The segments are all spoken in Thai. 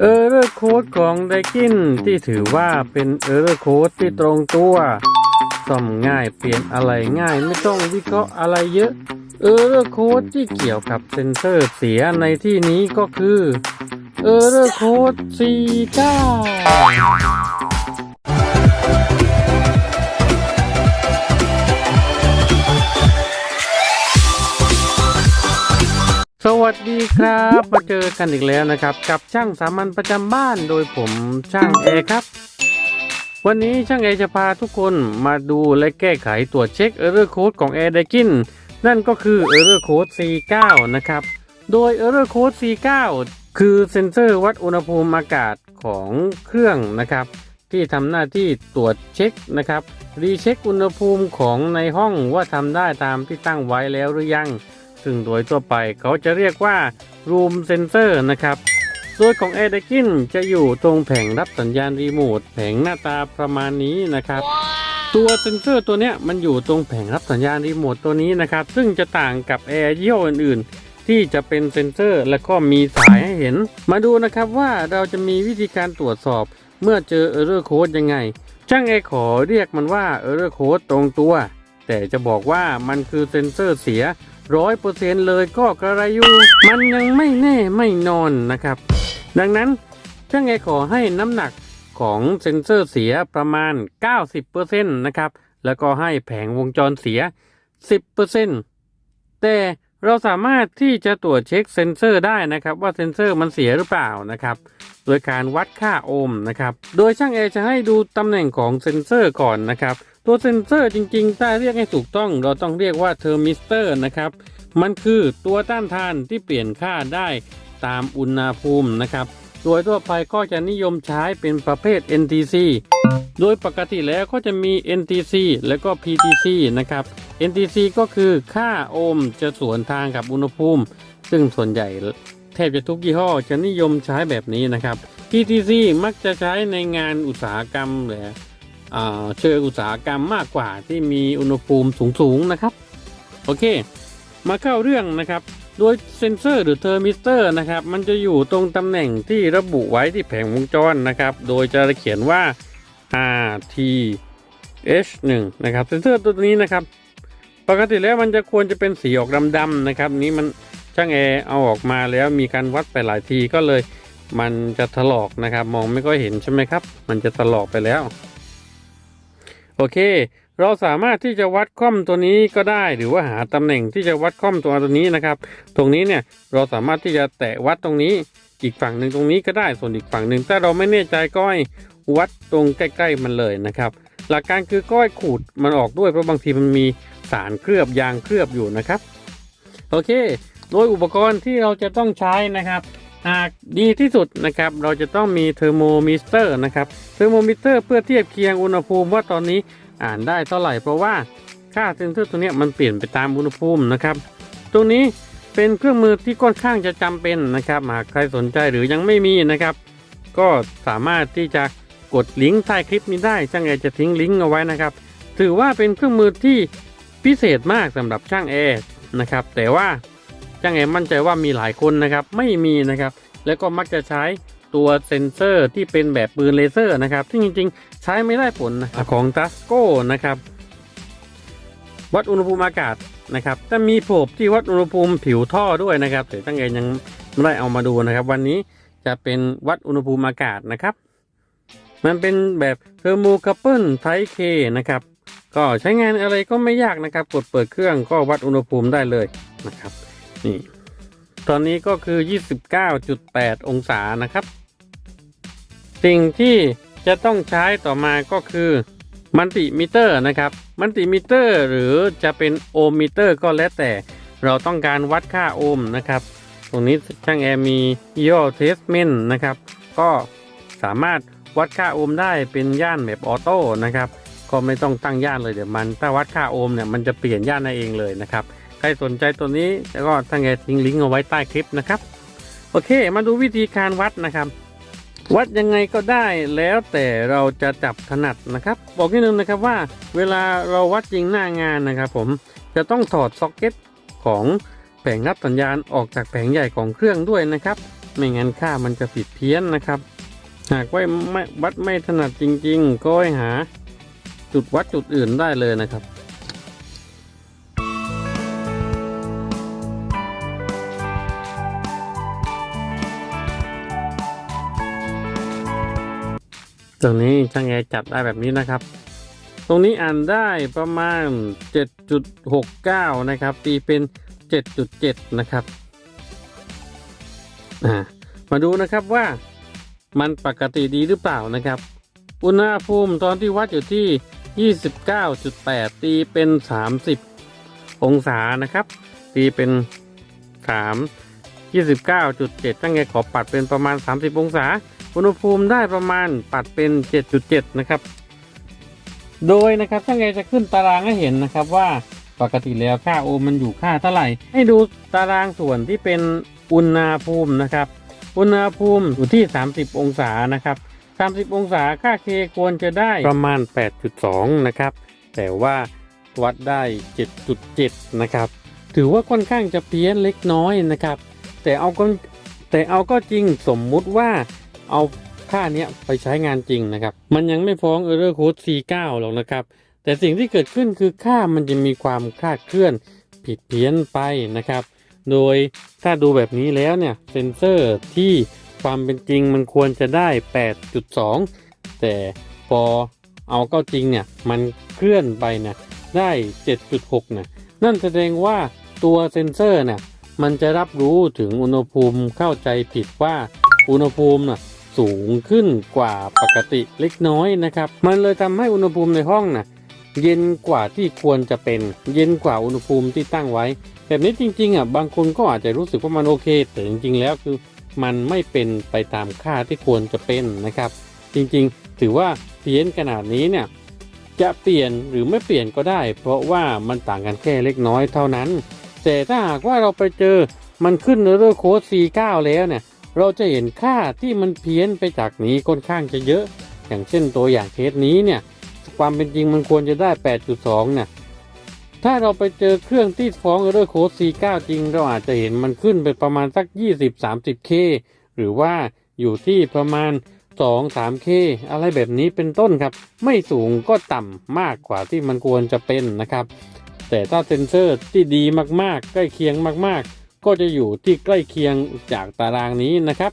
เออร์เรอร์โค้ดของไดกินที่ถือว่าเป็นเออร์เรอร์โค้ดที่ตรงตัวซ่อมง่ายเปลี่ยนอะไรง่ายไม่ต้องวิเคราะห์อะไรเยอะ เออร์เรอร์โค้ดที่เกี่ยวกับเซนเซอร์เสียในที่นี้ก็คือเออร์เรอร์โค้ด C9 วัสดีครับมาเจอกันอีกแล้วนะครับ กับช่างสามัญประจำบ้านโดยผมช่างเอครับ วันนี้ช่างเอจะพาทุกคนมาดูและแก้ไขตรวจเช็ค Error Code ของ a i r d a k i n นั่นก็คือ Error Code C9 นะครับ โดย Error Code C9 คือเซ็นเซอร์วัดอุณหภูมิอากาศของเครื่องนะครับ ที่ทำหน้าที่ตรวจเช็คนะครับรีเช็คอุณหภูมิของในห้องว่าทำได้ตามที่ตั้งไว้แล้วหรือยัง ซึ่งโดยทั่วไปเขาจะเรียกว่า Room Sensor นะครับโดยของ a i r d a k i n จะอยู่ตรงแผงรับสัญญาณรีโมทแผงหน้าตาประมาณนี้นะครับ ตัวเซนเซอร์ตัวเนี้ยมันอยู่ตรงแผงรับสัญญาณรีโมทตัวนี้นะครับ ซึ่งจะต่างกับแอร์ยี่ห้ออื่นๆ ที่จะเป็นเซนเซอร์และก็มีสายให้เห็น มาดูนะครับว่าเราจะมีวิธีการตรวจสอบเมื่อเจอ Error Code ยังไง ช่างเอขอเรียกมันว่า Error Code ตรงตัว แต่จะบอกว่ามันคือเซนเซอร์เสียร้อยเปอร์เซ็นเลยก็กระไรอยู่ มันยังไม่แน่ไม่นอนนะครับ ดังนั้นช่างเอขอให้น้ำหนักของเซนเซอร์เสียประมาณ 90%นะครับ แล้วก็ให้แผงวงจรเสีย 10%แต่เราสามารถที่จะตรวจเช็คเซนเซอร์ได้นะครับ ว่าเซนเซอร์มันเสียหรือเปล่านะครับ โดยการวัดค่าโอห์มนะครับ โดยช่างเอจะให้ดูตำแหน่งของเซนเซอร์ก่อนนะครับ ตัวเซนเซอร์จริงๆ ถ้าเรียกให้ถูกต้องเราต้องเรียกว่าเทอร์มิสเตอร์นะครับ มันคือตัวต้านทานที่เปลี่ยนค่าได้ตามอุณหภูมินะครับ โดยทั่วไปก็จะนิยมใช้เป็นประเภท NTC โดยปกติแล้วก็จะมี NTC และก็ PTC นะครับ NTC ก็คือค่าโอห์มจะสวนทางกับอุณหภูมิ ซึ่งส่วนใหญ่แทบจะทุกยี่ห้อจะนิยมใช้แบบนี้นะครับ PTC มักจะใช้ในงานอุตสาหกรรมแหรืออ่า เชิงอุตสาหกรรมมากกว่าที่มีอุณหภูมิสูงๆนะครับ โอเค มาเข้าเรื่องนะครับ โดยเซนเซอร์หรือเทอร์มิสเตอร์นะครับ มันจะอยู่ตรงตำแหน่งที่ระบุไว้ที่แผงวงจรนะครับ โดยจะเขียนว่า RT H1 นะครับเซนเซอร์ตัวนี้นะครับ ปกติแล้วมันจะควรจะเป็นสีออกดำๆนะครับ นี้มันช่างแอร์เอาออกมาแล้วมีการวัดไปหลายทีก็เลย มันจะถลอกนะครับ มองไม่ค่อยเห็นใช่ไหมครับ มันจะถลอกไปแล้ว โอเค เราสามารถที่จะวัดค่อมตัวนี้ก็ได้หรือว่าหาตำแหน่งที่จะวัดค่อมตัวตัวนี้นะครับ ตรงนี้เนี่ยเราสามารถที่จะแตะวัดตรงนี้อีกฝั่งหนึ่งตรงนี้ก็ได้ส่วนอีกฝั่งหนึ่งถ้าเราไม่แน่ใจก็ให้วัดตรงใกล้ ๆ มันเลยนะครับ หลักการคือก้อยขูดมันออกด้วยเพราะบางทีมันมีสารเคลือบยางเคลือบอยู่นะครับ โอเค โดยอุปกรณ์ที่เราจะต้องใช้นะครับ หากดีที่สุดนะครับเราจะต้องมีเทอร์โมมิเตอร์นะครับเทอร์โมมิเตอร์เพื่อเทียบเคียงอุณหภูมิว่าตอนนี้อ่านได้เท่าไหร่เพราะว่าค่าเซนเซอร์ตัวนี้มันเปลี่ยนไปตามอุณหภูมินะครับ ตรงนี้เป็นเครื่องมือที่ค่อนข้างจะจำเป็นนะครับ หากใครสนใจหรือยังไม่มีนะครับ ก็สามารถที่จะกดลิงก์ใต้คลิปนี้ได้ช่างแอร์จะทิ้งลิงก์เอาไว้นะครับ ถือว่าเป็นเครื่องมือที่พิเศษมากสำหรับช่างแอร์นะครับ แต่ว่า ช่างแอร์มั่นใจว่ามีหลายคนนะครับไม่มีนะครับแล้วก็มักจะใช้ตัวเซ็นเซอร์ที่เป็นแบบปืนเลเซอร์นะครับที่งจริง ๆ ใช้ไม่ได้ผลนะครับของ t a s c o นะครับวัดอุณหภูมิอากาศนะครับแต่มีโผบที่วัดอุณหภูมิผิวท่อด้วยนะครับแต่ตั้งใจยังไม่ได้เอามาดูนะครับ วันนี้จะเป็นวัดอุณหภูมิอากาศนะครับ มันเป็นแบบเทอร์โมคัพเปิลไทเคนะครับ ก็ใช้งานอะไรก็ไม่ยากนะครับ กดเปิดเครื่องก็วัดอุณหภูมิได้เลยนะครับ นี่ ตอนนี้ก็คือ 29.8 องศานะครับ สิ่งที่จะต้องใช้ต่อมาก็คือมันติมิเตอร์นะครับ มันติมิเตอร์หรือจะเป็นโอห์มมิเตอร์ก็แล้วแต่ เราต้องการวัดค่าโอห์มนะครับ ตรงนี้ช่างแอร์มียี่อเทสเมนต์นะครับ ก็สามารถวัดค่าโอห์มได้เป็นย่านแบบออโต้นะครับ ก็ไม่ต้องตั้งย่านเลยเดี๋ยวมัน ถ้าวัดค่าโอห์มเนี่ยมันจะเปลี่ยนย่านเองเลยนะครับ ใครสนใจตัวนี้แล้วก็ทั้งแอร์ทิ้งลิงก์เอาไว้ใต้คลิปนะครับ โอเค มาดูวิธีการวัดนะครับ วัดยังไงก็ได้แล้วแต่เราจะจับถนัดนะครับ บอกนิดนึงนะครับว่าเวลาเราวัดจริงหน้างานนะครับ ผมจะต้องถอดซ็อกเก็ตของแผงรับสัญญาณออกจากแผงใหญ่ของเครื่องด้วยนะครับ ไม่งั้นค่ามันจะผิดเพี้ยนนะครับ หากว่าวัดไม่ถนัดจริง ๆ ก็ให้หาจุดวัดจุดอื่นได้เลยนะครับ ตรงนี้ช่างแอร์จับได้แบบนี้นะครับ ตรงนี้อ่านได้ประมาณ 7.69 นะครับ ตีเป็น 7.7 นะครับมาดูนะครับว่ามันปกติดีหรือเปล่านะครับ อุณหภูมิตอนที่วัดอยู่ที่ 29.8 ตีเป็น 30 องศานะครับ ตีเป็น 3 29.7ตั้งไงขอปัดเป็นประมาณ 30 องศา อุณหภูมิได้ประมาณปัดเป็น 7.7 นะครับ โดยนะครับช่างไงจะขึ้นตารางให้เห็นนะครับว่าปกติแล้วค่าโอห์มมันอยู่ค่าเท่าไหร่ ให้ดูตารางส่วนที่เป็นอุณหภูมินะครับ อุณหภูมิอยู่ที่ 30 องศานะครับ 30 องศาค่า K ควรจะได้ประมาณ 8.2 นะครับ แต่ว่าวัดได้ 7.7 นะครับ ถือว่าค่อนข้างจะเพี้ยนเล็กน้อยนะครับ แต่เอาก็แต่เอาก็จริงสมมุติว่า เอาค่าเนี้ยไปใช้งานจริงนะครับ มันยังไม่ฟ้อง Error Code C9 หรอกนะครับ แต่สิ่งที่เกิดขึ้นคือค่ามันจะมีความคลาดเคลื่อนผิดเพี้ยนไปนะครับ โดยถ้าดูแบบนี้แล้วเนี่ยเซนเซอร์ที่ความเป็นจริงมันควรจะได้ 8.2 แต่พอเอาก็จริงเนี่ยมันเคลื่อนไปเนี่ยได้ 7.6นะนั่นแสดงว่าตัวเซนเซอร์เนี่ยมันจะรับรู้ถึงอุณหภูมิเข้าใจผิดว่าอุณหภูมิน่ะ สูงขึ้นกว่าปกติเล็กน้อยนะครับ มันเลยทำให้อุณหภูมิในห้องน่ะเย็นกว่าที่ควรจะเป็น เย็นกว่าอุณหภูมิที่ตั้งไว้ แบบนี้จริงๆอะบางคนก็อาจจะรู้สึกว่ามันโอเค แต่จริงๆ แล้วคือมันไม่เป็นไปตามค่าที่ควรจะเป็นนะครับ จริงๆ ถือว่าเพี้ยนขนาดนี้เนี่ยจะเปลี่ยนหรือไม่เปลี่ยนก็ได้ เพราะว่ามันต่างกันแค่เล็กน้อยเท่านั้น แต่ถ้าหากว่าเราไปเจอมันขึ้นเรอร์โค้ด C9 แล้วเนี่ย เราจะเห็นค่าที่มันเพี้ยนไปจากนี้ค่อนข้างจะเยอะ อย่างเช่นตัวอย่างเคสนี้เนี่ย ความเป็นจริงมันควรจะได้ 8.2เนี่ยถ้าเราไปเจอเครื่องที่ฟ้องเรอร์โค้ด C9 จริง เราอาจจะเห็นมันขึ้นไปประมาณสัก 20-30K หรือว่าอยู่ที่ประมาณ 2-3K อะไรแบบนี้เป็นต้นครับ ไม่สูงก็ต่ำมากกว่าที่มันควรจะเป็นนะครับ แต่ถ้าเซนเซอร์ที่ดีมากๆ ใกล้เคียงมากๆ ก็จะอยู่ที่ใกล้เคียงจากตารางนี้นะครับ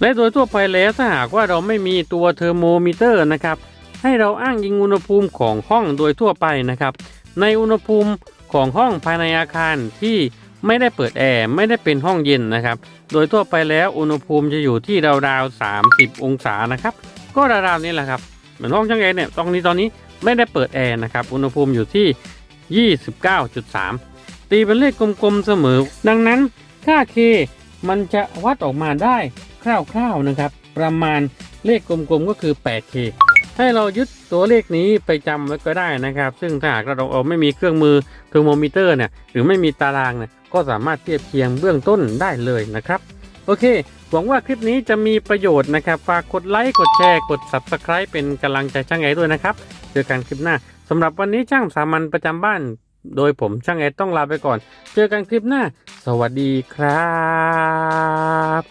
และโดยทั่วไปแล้วถ้าหากว่าเราไม่มีตัวเทอร์โมมิเตอร์นะครับ ให้เราอ้างอิงอุณหภูมิของห้องโดยทั่วไปนะครับ ในอุณหภูมิของห้องภายในอาคารที่ไม่ได้เปิดแอร์ไม่ได้เป็นห้องเย็นนะครับ โดยทั่วไปแล้วอุณหภูมิจะอยู่ที่ราวๆ30 องศานะครับ ก็ราวๆนี้แหละครับเหมือนห้องช่างแอร์เนี่ยตรงนี้ตอนนี้ไม่ได้เปิดแอร์นะครับ อุณหภูมิอยู่ที่ 29.3 ตีเป็นเลขกลมๆเสมอ ดังนั้นค่า K มันจะวัดออกมาได้คร่าวๆนะครับ ประมาณเลขกลมๆก็คือ 8K ให้เรายึดตัวเลขนี้ไปจำไว้ก็ได้นะครับ ซึ่งถ้าหากเราเอาไม่มีเครื่องมือเทอร์โมมิเตอร์เนี่ยหรือไม่มีตารางเนี่ยก็สามารถเทียบเคียงเบื้องต้นได้เลยนะครับ โอเค หวังว่าคลิปนี้จะมีประโยชน์นะครับ ฝากกดไลค์ กดแชร์ กด Subscribe เป็นกำลังใจช่างไอด้วยนะครับ เจอกันคลิปหน้าสำหรับวันนี้ช่างสามัญประจำบ้าน โดยผมช่างแอต้องลาไปก่อน เจอกันคลิปหน้า สวัสดีครับ